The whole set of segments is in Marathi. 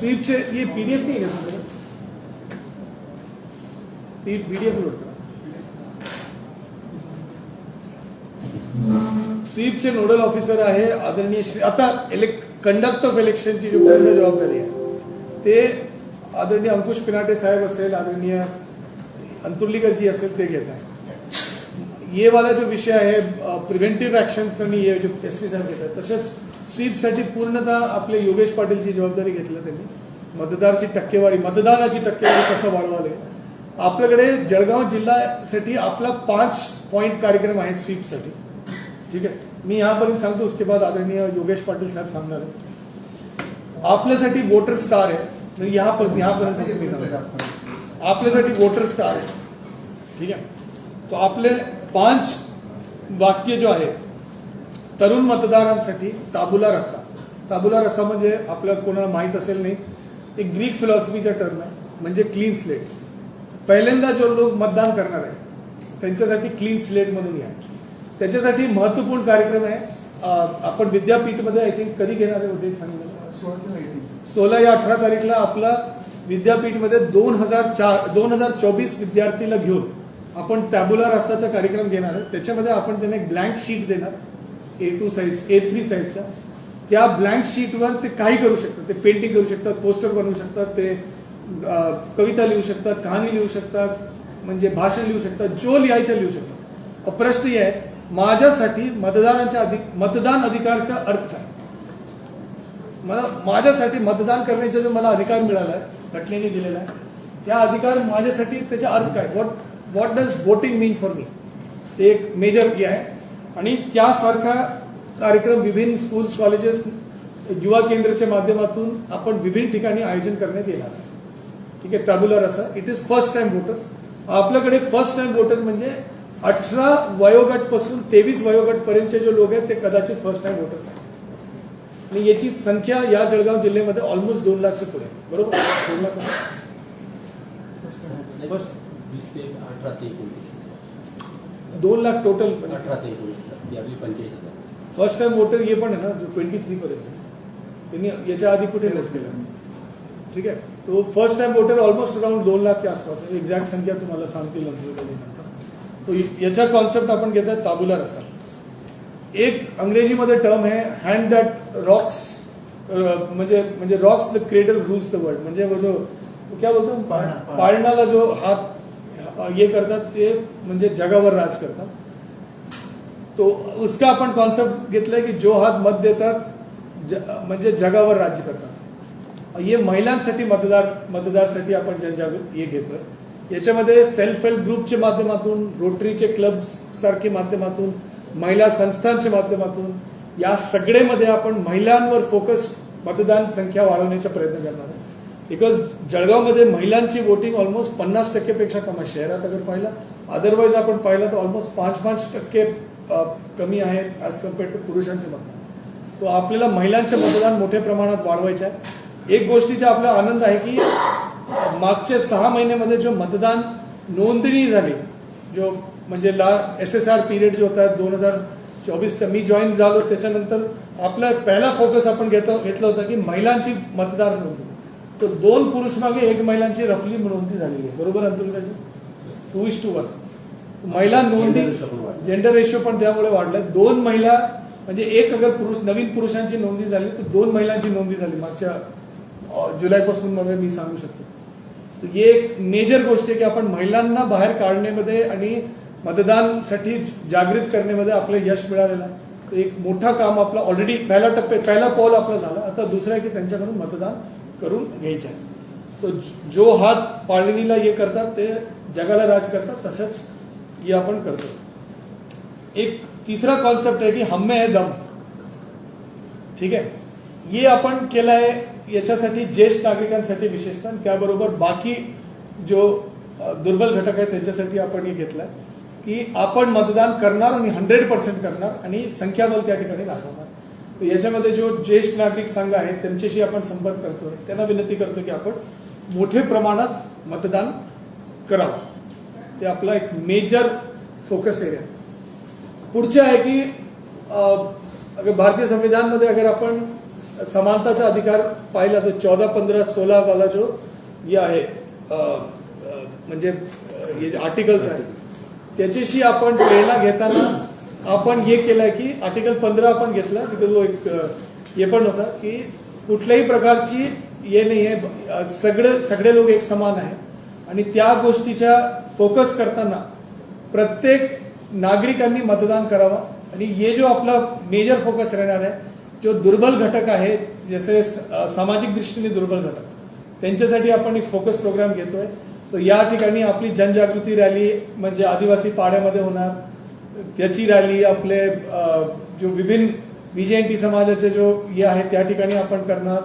स्वीपचे ये पीडीएफ नहीं है क्या पीडीएफ लोड करा स्वीपचे नोडल ऑफिसर आहे आदरणीय श्री आता इलेक्ट कंडक्ट ऑफ इलेक्शनची जी पूर्ण जबाबदारी आहे ते आदरणीय अंकुश पिनाटे साहेब असेल आदरणीय अंतुर्लीकर जी असेल ते घेत आहे ये वाला जो विषय आहे प्रिव्हेंटिव्ह ऍक्शन्स आणि हे जो एस पी साहेब घेत आहेत तसेच स्वीपसाठी पूर्णतः आपले योगेश पाटीलची जबाबदारी घेतली त्यांनी. मतदारची टक्केवारी मतदानाची टक्केवारी कसं वाढवावे? आपल्याकडे जळगाव जिल्ह्यासाठी आपला पाच पॉईंट कार्यक्रम आहे स्वीपसाठी. ठीक आहे? मी यापर्यंत सांगतो उसके बाद आदरणीय योगेश पाटील साहेब सांगणार आहे आपल्यासाठी वोटर स्टार आहे. यापर्यंत मी सांगतो आपल्यासाठी वोटर स्टार आहे. ठीक आहे? तो आपले पाच वाक्य जो आहे तरुण मतदारांसाठी ताबुला रस्सा. ताबुला रस्सा म्हणजे आपल्याला कोणाला माहीत असेल नाही एक ग्रीक फिलॉसॉफीचा टर्म आहे म्हणजे क्लीन स्लेट पहिल्यांदा जो लोक मतदान करणार आहे त्यांच्यासाठी क्लीन स्लेट म्हणून या. त्याच्यासाठी महत्त्वपूर्ण कार्यक्रम आहे. आपण विद्यापीठमध्ये आय थिंक कधी घेणार आहे डेट सांगितलं? सोळा या अठरा तारीखला आपला विद्यापीठमध्ये दोन हजार चार दोन हजार चोवीस विद्यार्थीला घेऊन आपण टॅब्युलर रस्ताचा कार्यक्रम घेणार आहे. त्याच्यामध्ये आपण त्यांना एक ब्लँक शीट देणार. A two size A three साईजच्या त्या ब्लँक शीटवर ते काही करू शकतात. ते पेंटिंग करू शकतात पोस्टर बनवू शकतात ते कविता लिहू शकतात कहाणी लिहू शकतात म्हणजे भाषण लिहू शकतात जो लिहायचं लिहू शकतात. प्रश्न आहे माझ्यासाठी मतदानाच्या अधिक मतदान अधिकारचा अर्थ काय? मला माझ्यासाठी मतदान करण्याचा जो मला अधिकार मिळाला आहे घटनेने दिलेला आहे त्या अधिकार माझ्यासाठी त्याचा अर्थ काय? What what does voting mean for me ते एक मेजर हे आहे. आणि त्यासारखा कार्यक्रम विभिन्न स्कूल्स कॉलेजेस युवा केंद्राच्या माध्यमातून आपण विभिन्न ठिकाणी आयोजन करण्यात येणार आहे. ठीक आहे टॅब्युलर असं. It is first time voters आपल्याकडे फर्स्ट टाइम वोटर म्हणजे अठरा वयोगटपासून तेवीस वयोगट पर्यंतचे जे लोक आहेत ते कदाचित फर्स्ट टाइम वोटर्स आहेत. आणि याची संख्या या जळगाव जिल्ह्यामध्ये ऑलमोस्ट दोन लाखच्या पुढे बरोबर? दोन लाख. फर्स्ट वीस ते अठरा ते एकोणतीस. दोन लाख टोटल अठरा ते एकोणीस आपली पंचायत हजार. फर्स्ट टाइम वोटर हे पण आहे ना जो ट्वेंटी थ्री पर्यंत. त्यांनी याच्या आधी कुठे लस केलं? ठीक आहे? तो first time voter almost around दोन लाख के आसपास आहे. एक्झॅक्ट संख्या तुम्हाला सांगतील नंतर कधीनंतर तो याचा कॉन्सेप्ट आपण घेत आहे ताबुला रसा. एक अंग्रेजीमध्ये टर्म आहे हँड दॅट रॉक्स म्हणजे म्हणजे rocks the cradle rules the world म्हणजे वो जो क्या बोलतो. पाळणाला जो हात हे करतात ते म्हणजे जगावर राज करतात. तो उसका आपण कॉन्सेप्ट घेतलाय की जो हात मत देतात ज- म्हणजे जगावर राज्य करतात. हे महिलांसाठी मतदार मतदारसाठी आपण जनजागृत हे घेतलं. याच्यामध्ये सेल्फ हेल्प ग्रुपच्या माध्यमातून रोटरीचे क्लब सारखे माध्यमातून महिला संस्थांच्या माध्यमातून या सगळेमध्ये आपण महिलांवर फोकस्ड मतदान संख्या वाढवण्याचा प्रयत्न करणार आहे बिकॉज जळगावमध्ये महिलांची वोटिंग ऑलमोस्ट पन्नास टक्केपेक्षा कमी आहे. शहरात अगर पाहिलं अदरवाईज आपण पाहिलं तर ऑलमोस्ट पाच पाच टक्के कमी आहेत ॲज कंपेअर टू पुरुषांचे मतदान. तो आपल्याला महिलांचे मतदान मोठ्या प्रमाणात वाढवायचे आहे. एक गोष्टीचा आपला आनंद आहे की मागचे सहा महिन्यामध्ये जो मतदान नोंदणी झाली जो म्हणजे ला एस एस आर पिरियड जो होता दोन हजार चोवीसचा मी जॉईन झालो त्याच्यानंतर आपला पहिला फोकस आपण घेतो घेतला होता की महिलांची मतदार नोंदणी. तर दोन पुरुष मागे एक महिलांची रफली नोंदणी झालेली आहे. बरोबर अंतुलकाजी टू इज टू वन महिला वाढला. जेंडर रेशिओ पण त्यामुळे वाढलाय दोन महिला म्हणजे एक अगर पुरुष नवीन पुरुषांची नोंदणी झाली तर दोन महिलांची नोंदणी झाली. मागच्या जुलैपासून मध्ये मी सांगू शकतो. तर ही एक मेजर गोष्ट आहे की आपण महिलांना बाहेर काढण्यामध्ये आणि मतदानसाठी जागृत करण्यामध्ये आपलं यश मिळालेलं आहे. एक मोठा काम आपला ऑलरेडी पहिला टप्पे पहिला पाऊल आपला झाला. आता दुसरं आहे की त्यांच्याकडून मतदान करून घ्यायच्या. तो जो हात पाळणीला हे करतात ते जगाला राज करतात तसंच हे आपण करतो. एक तिसरा कॉन्सेप्ट आहे की हम्मे है दम. ठीक आहे? हे आपण केलं आहे याच्यासाठी ज्येष्ठ नागरिकांसाठी विशेषतः त्याबरोबर बाकी जो दुर्बल घटक आहे त्याच्यासाठी आपण हे घेतलंय की आपण मतदान करणार आणि हंड्रेड पर्सेंट करणार आणि संख्याबल त्या ठिकाणी दाखवणार. याच्यामध्ये जो ज्येष्ठ नागरिक संघ आहे त्यांच्याशी आपण संपर्क करतोय. त्यांना विनंती करतो की आपण मोठ्या प्रमाणात मतदान करावं. ते आपला एक मेजर फोकस एरिया पुढचं आहे की अगर भारतीय संविधानमध्ये अगर आपण समानताचा अधिकार पाहिला तर चौदा पंधरा सोळा वाला जो हे आहे म्हणजे हे जे आर्टिकल्स आहेत त्याच्याशी आपण प्रेरणा घेताना आपण हे केलं की आर्टिकल पंधरा आपण घेतला बिकॉज तो एक हे पण होता की कुठल्याही प्रकारची हे नाही आहे सगळं सगळे सगळे लोक एक समान आहे. आणि त्या गोष्टीच्या फोकस करताना प्रत्येक नागरिकांनी मतदान करावं. आणि हे जो आपला मेजर फोकस राहणार आहे जो दुर्बल घटक आहे जसे सामाजिक दृष्टीने दुर्बल घटक त्यांच्यासाठी आपण एक फोकस प्रोग्राम घेतोय. तर या ठिकाणी आपली जनजागृती रॅली म्हणजे आदिवासी पाड्यामध्ये होणार त्याची रॅली आपले जो विभिन्न बीजेएनटी समाजाचे जो हे आहे त्या ठिकाणी आपण करणार.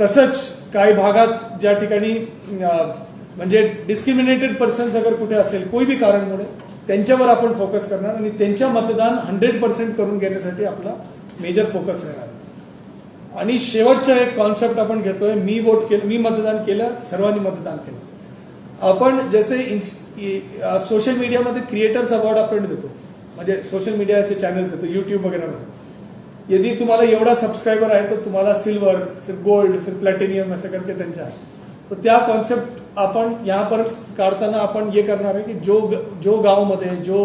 तसंच काही भागात ज्या ठिकाणी म्हणजे डिस्क्रिमिनेटेड पर्सन्स अगर कुठे असेल कोई बी कारणमुळे त्यांच्यावर आपण फोकस करणार आणि त्यांच्या मतदान हंड्रेड पर्सेंट करून घेण्यासाठी आपला मेजर फोकस राहणार. आणि शेवटचा एक कॉन्सेप्ट आपण घेतोय मी वोट केलं मी मतदान केलं सर्वांनी मतदान केलं. आपण जसे सोशल मीडियामध्ये क्रिएटर्स अवॉर्ड आपण देतो. म्हणजे सोशल मीडियाचे चॅनल्स आहेत युट्यूब वगैरेमध्ये यदि तुम्हाला एवढा सबस्क्रायबर आहे तर तुम्हाला सिल्वर फिर गोल्ड फिर प्लॅटिनियम असं करके त्यांच्या. तर त्या कॉन्सेप्ट आपण यहाँ पर काढताना आपण हे करणार आहे की जो ग- जो गावमध्ये जो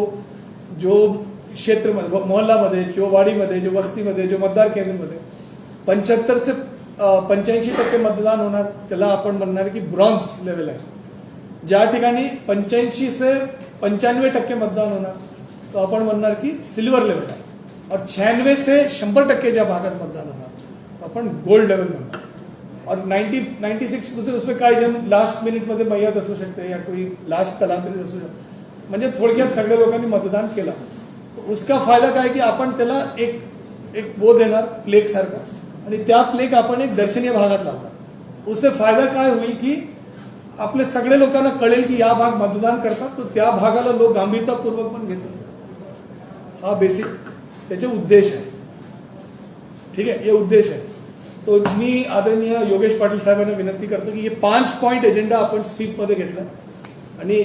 जो क्षेत्रमध्ये मोहल्लामध्ये जो वाडीमध्ये जो वस्तीमध्ये जो मतदार केंद्रमध्ये पंच्याहत्तर से पंच्याऐंशी टक्के मतदान होणार त्याला आपण म्हणणार की ब्रॉन्झ लेवल आहे. ज्या ठिकाणी पंच्याऐंशी से पंच्याण्णव टक्के मतदान होणार तो आपण म्हणणार की सिल्वर लेवल आहे. और छ्यानवे से शंभर टक्के ज्या भागात मतदान होणार आपण गोल्ड लेवल म्हणणार और 90 96 सिक्स उसमें काही जण लास्ट मिनिटमध्ये मय्यात असू शकते या कोई लास्ट स्थलांतरित असू शकते. म्हणजे थोडक्यात सगळ्या लोकांनी मतदान केलं. उसका फायदा काय की आपण त्याला एक एक वो देणार प्लेग सारखा. आणि त्या प्लेग आपण एक दर्शनीय भागात लावणार. उससे फायदा काय होईल की आपले सगळे लोकांना कळेल की या भाग मतदान करतात तर त्या भागाला लोक गांभीरतापूर्वक पण घेतात. हा बेसिक त्याचे उद्देश आहे. ठीक आहे? हे उद्देश आहे. तो मी आदरणीय योगेश पाटील साहेबांना विनंती करतो की हे पाच पॉईंट एजेंडा आपण स्वीपमध्ये घेतला. आणि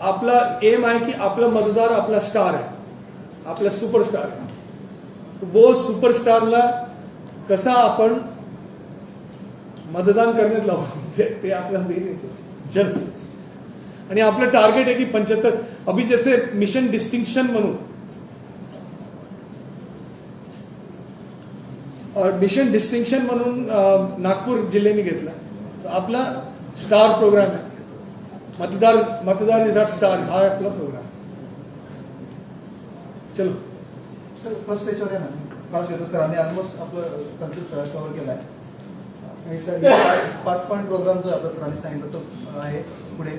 आपला एम आहे की आपला मतदार आपला स्टार आहे. आपला सुपरस्टार आहे. वो सुपरस्टारला कसा आपण मतदान करण्यात लावू? ते ते आपला मेन जन. आणि आपलं टार्गेट आहे की पंच्याहत्तर. अभि जैसे मिशन डिस्टिंक्शन म्हणून मिशन डिस्टिंक्शन म्हणून नागपूर जिल्ह्याने घेतला. आपला स्टार प्रोग्राम आहे. मतदार मतदार इज आर स्टार हा आपला प्रोग्राम चलो. सर फर्स्ट याच्यावर आहे ना. फास्ट घेतो सर. आम्ही ऑलमोस्ट आपलं कन्सेप्ट कव्हर केला आहे आणि सर पाच- पॉईंट प्रोग्राम जो आपला सरांनी सांगितलं तो आहे. पुढे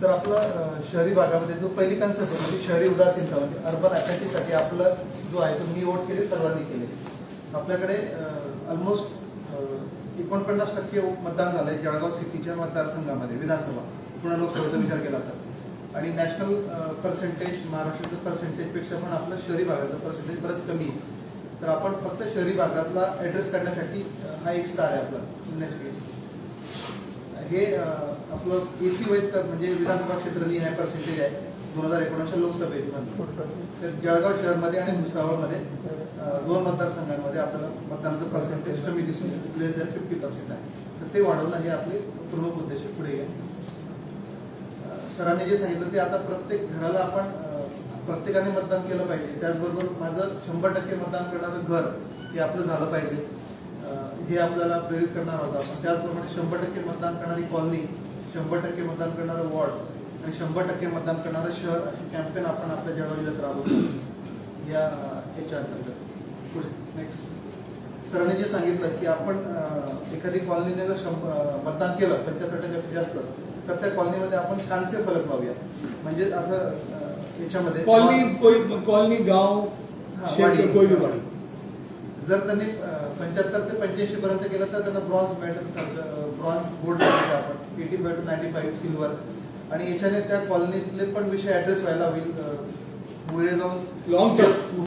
सर आपला शहरी भागामध्ये जो पहिली कन्सेप्ट आहे शहरी उदासीनता म्हणजे अर्बन ॲफॅक्टीसाठी आपलं जो आहे तो मी वोट केले सर्वांनी केले. आपल्याकडे ऑलमोस्ट एकोणपन्नास टक्के मतदान झालंय जळगाव सिटीच्या मतदारसंघामध्ये विधानसभा. पुन्हा लोकसभेचा विचार केला तर. आणि नॅशनल पर्सेंटेज महाराष्ट्राचं पर्सेंटेजपेक्षा पण आपलं शहरी भागाचं पर्सेंटेज बरंच कमी आहे. तर आपण फक्त शहरी भागातला ॲड्रेस करण्यासाठी हा एक स्टार आहे आपला नेक्स्ट हे आपलं ए सी वाईज म्हणजे विधानसभा क्षेत्र हे पर्सेंटेज आहे. दोन हजार एकोणीसच्या लोकसभेमध्ये तर जळगाव शहरमध्ये आणि भुसावळमध्ये दोन मतदारसंघांमध्ये आपल्याला मतदानाचं पर्सेंटेज कमी दिसून लेस दॅन फिफ्टी पर्सेंट आहे. तर ते वाढवणं हे आपले प्रमुख उद्देश. पुढे आहे सरांनी जे सांगितलं ते आता प्रत्येक घराला आपण प्रत्येकाने मतदान केलं पाहिजे. त्याचबरोबर माझं शंभर टक्के मतदान करणारं घर हे आपलं झालं पाहिजे. हे आपल्याला प्रेरित करणार आपण. त्याचप्रमाणे शंभर टक्के मतदान करणारी कॉलनी शंभर टक्के मतदान करणारं वॉर्ड आणि शंभर टक्के मतदान करणारं शहर अशी कॅम्पेन आपण आपल्या जळगाव जिल्ह्यात राबवतो. या याच्या अंतर्गत. पुढे नेक्स्ट सरांनी जे सांगितलं की आपण एखादी कॉलनीने जर शंभर मतदान केलं पंच्याहत्तर टक्के जास्त तर त्या कॉलनीमध्ये आपण कांस्य फलक लावूया म्हणजे असं याच्यामध्ये कॉलनी कोई कॉलनी गाव जर त्यांनी पंच्याहत्तर ते पंच्याऐंशी पर्यंत केलं तर त्यांना ब्रॉन्झ मेडल सारखं ब्रॉन्झ गोल्ड आपण eighty two ninety five silver आणि याच्याने त्या कॉलनीतले पण विषय ऍड्रेस व्हायला होईल पुढे जाऊन लॉंग टर्म